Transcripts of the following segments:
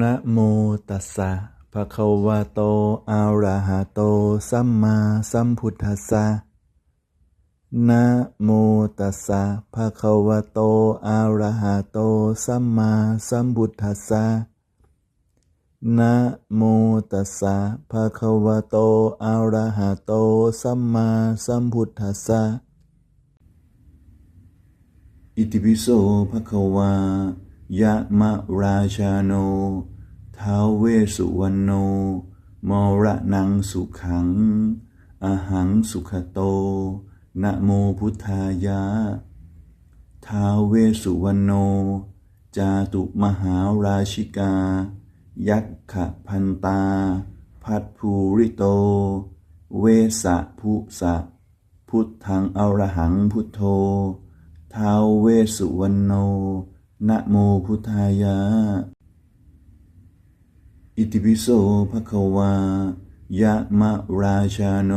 นะโมตัสสะภะคะวะโตอะระหะโต สัมมาสัมพุทธัสสะนะโมตัสสะภะคะวะโตอะระหะโต สัมมาสัมพุทธัสสะนะโมตัสสะภะคะวะโตอะระหะโต สัมมาสัมพุทธัสสะอิติปิโสภะคะวา ยะมะราชาโนท้าวเวสุวรรณโนมระนังสุขัง อหังสุขโต นะโมพุทธายะ ท้าวเวสุวรรณโน จาตุมหาราชิกา ยักขะพันตา พัดภูริโต เวสะภุสะ พุทธังอรหังพุทโธท้าวเวสุวรรณโน นะโมพุทธายะ อิติปิโสภะคะวายะมะราชาโน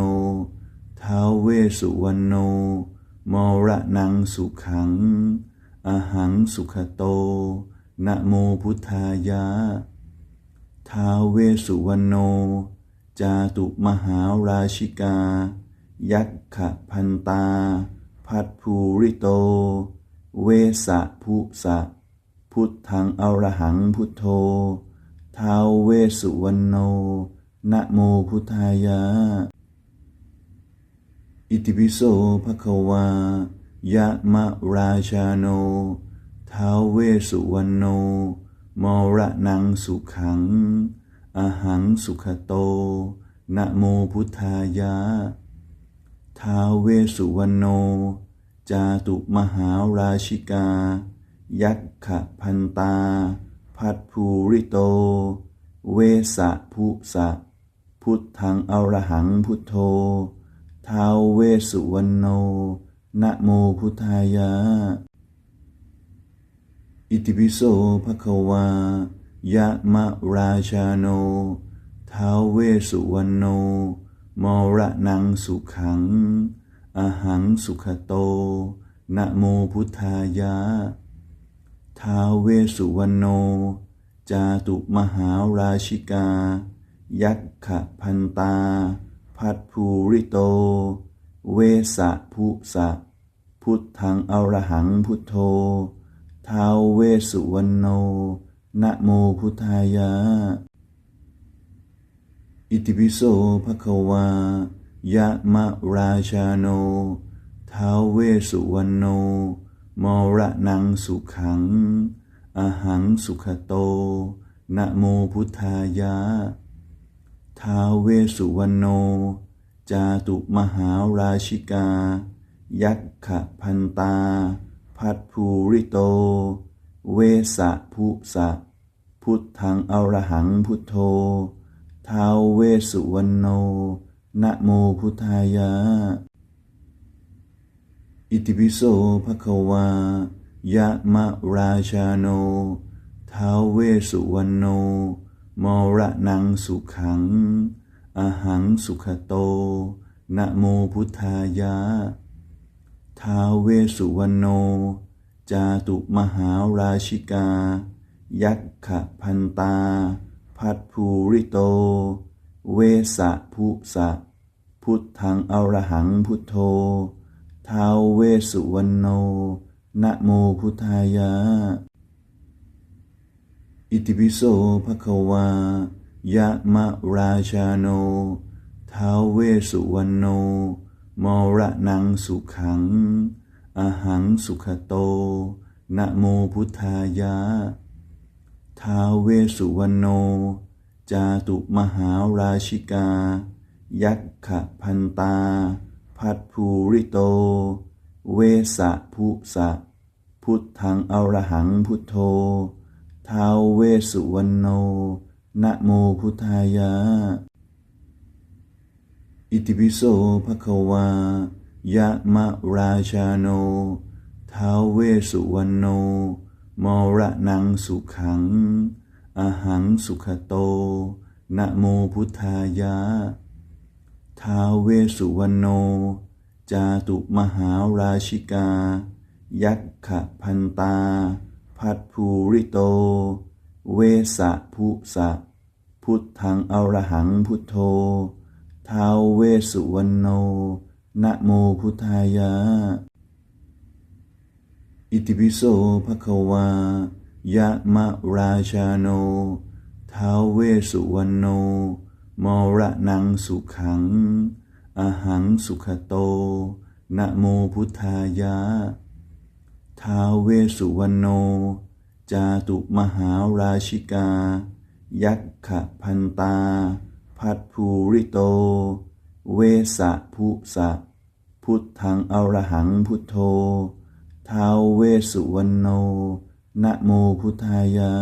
ท้าวเวสุวรรณโนมระนังสุขัง อหังสุขโต นะโมพุทธายะ ท้าวเวสสุวรรณโน จาตุมหาราชิกา ยักขะพันตา พัดภูริโต เวสะภุสะ พุทธังอรหังพุทโธท้าวเวสสุวรรณโนนะโมพุทธายะ อิติปิโสภะคะวายะมะราชาโนท้าวเวสสุวรรณโนมระนังสุขัง อหังสุขโต นะโมพุทธายะ ท้าวเวสสุวรรณโน จาตุมหาราชิกา ยักขพันตา พัดภูริโต เวสะภุสะ พุทธังอรหังพุทโธท้าวเวสุวรรณโนนะโมพุทธายะ อิติปิโสภะคะวายะมะราชาโนท้าวเวสุวรรณโนมระนังสุขัง อหังสุขโตนะโมพุทธายะ ท้าวเวสุวรรณโน จาตุมหาราชิกา ยักขะพันตา พัดภูริโต เวสะภุสะ พุทธังอรหังพุทโธ ท้าวเวสุวรรณโน นะโมพุทธายะ อิติปิโสภะคะวายะมะราชาโน ท้าวเวสสุวรรณโน มระนังสุขัง อหังสุขโต นะโมพุทธายะท้าวเวสุวรรณโน จาตุมหาราชิกา ยักขะพันตา พัดภูริโต เวสะภุสะ พุทธังอรหังพุทโธท้าวเวสสุวรรณโน นะโมพุทธายะ อิติปิโสภะควายะมะราชาโนท้าวเวสุวรรณโนมระนังสุขัง อหังสุขโต นะโมพุทธายะท้าวเวสุวรรณโน จาตุมหาราชิกา ยักขพันตา พัดภูริโต เวสะภุสะ พุทธังอรหังพุทโธ ท้าวเวสุวรรณโน นะโมพุทธายะ อิติปิโสภะคะวา ยะมะราชาโน ท้าวเวสุวรรณโน มระนังสุขัง อหังสุขโต นะโมพุทธายะ ท้าวเวสสุวรรณโน จาตุมหาราชิกา ยักขะพันตา พัดภูริโต เวสะภุสะ พุทธังอรหังพุทโธท้าวเวสุวรรณโนนะโมพุทธายะ อิติปิโสภะคะวายะมะราชาโนท้าวเวสุวรรณโนมระนังสุขัง อหังสุขโตนะโมพุทธายะ ท้าวเวสุวรรณโน จาตุมหาราชิกา ยักขะพันตา พัดภูริโต เวสะพุสะ พุทธังอรหังพุทโธท้าวเวสุวรรณโน นะโมพุทธายะ อิติปิโสภะคะวายะมะราชาโนท้าวเวสสุวรรณโน มรณังสุขัง อหังสุขโต นะโมพุทธายะท้าวเวสุวรรณโน จาตุมหาราชิกา ยักขะพันตา พัทภูริโต เวสะภุสะ พุทธังอรหังพุทโธท้าวเวสสุวรรณโน นะโมพุทธายะ